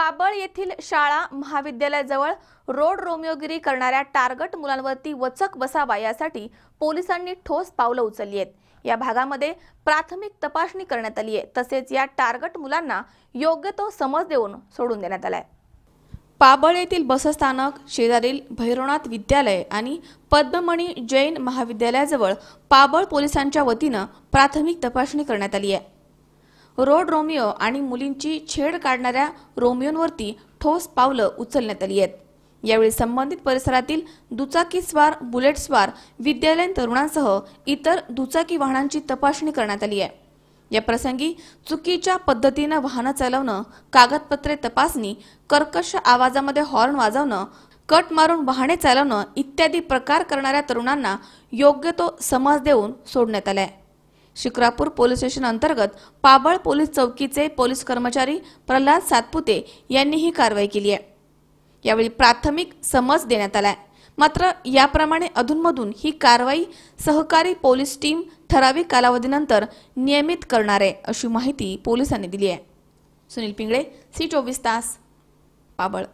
पाबळ येथील शाळा महाविद्यालयाजवळ रोड रोमिओगिरी करणाऱ्या टार्गट मुलांवरती वचक बसावा यासाठी पोलिसांनी ठोस पावलं उचलली आहेत. या भागामध्ये प्राथमिक तपासणी करण्यात आली आहे. तसेच या टार्गट मुलांना योग्य तो समज देऊन सोडून देण्यात आलाय. पाबळ येथील बसस्थानक शेजारील भैरवनाथ विद्यालय आणि पद्ममणी जैन महाविद्यालयाजवळ पाबळ पोलिसांच्या वतीनं प्राथमिक तपासणी करण्यात आली आहे. रोड रोमिओ आणि मुलींची छेड काढणाऱ्या रोमिओंवरती ठोस पावलं उचलण्यात आली आहेत. यावेळी संबंधित परिसरातील दुचाकीस्वार बुलेटस्वार विद्यालयीन तरुणांसह इतर दुचाकी वाहनांची तपासणी करण्यात आली आहे. या प्रसंगी चुकीच्या पद्धतीनं वाहनं चालवणं कागदपत्रे तपासणी कर्कश आवाजामध्ये हॉर्न वाजवणं कट मारून वाहने चालवणं इत्यादी प्रकार करणाऱ्या तरुणांना योग्य तो समज देऊन सोडण्यात आलाय. शिक्रापूर पोलीस स्टेशन अंतर्गत पाबळ पोलीस चौकीचे पोलीस कर्मचारी प्रल्हाद सातपुते यांनी ही कारवाई केली आहे. यावेळी प्राथमिक समज देण्यात आलाय मात्र याप्रमाणे अधूनमधून ही कारवाई सहकारी पोलीस टीम ठराविक कालावधीनंतर नियमित करणार आहे अशी माहिती पोलिसांनी दिली आहे. सुनील पिंगळे सी चोवीस तास पाबळ.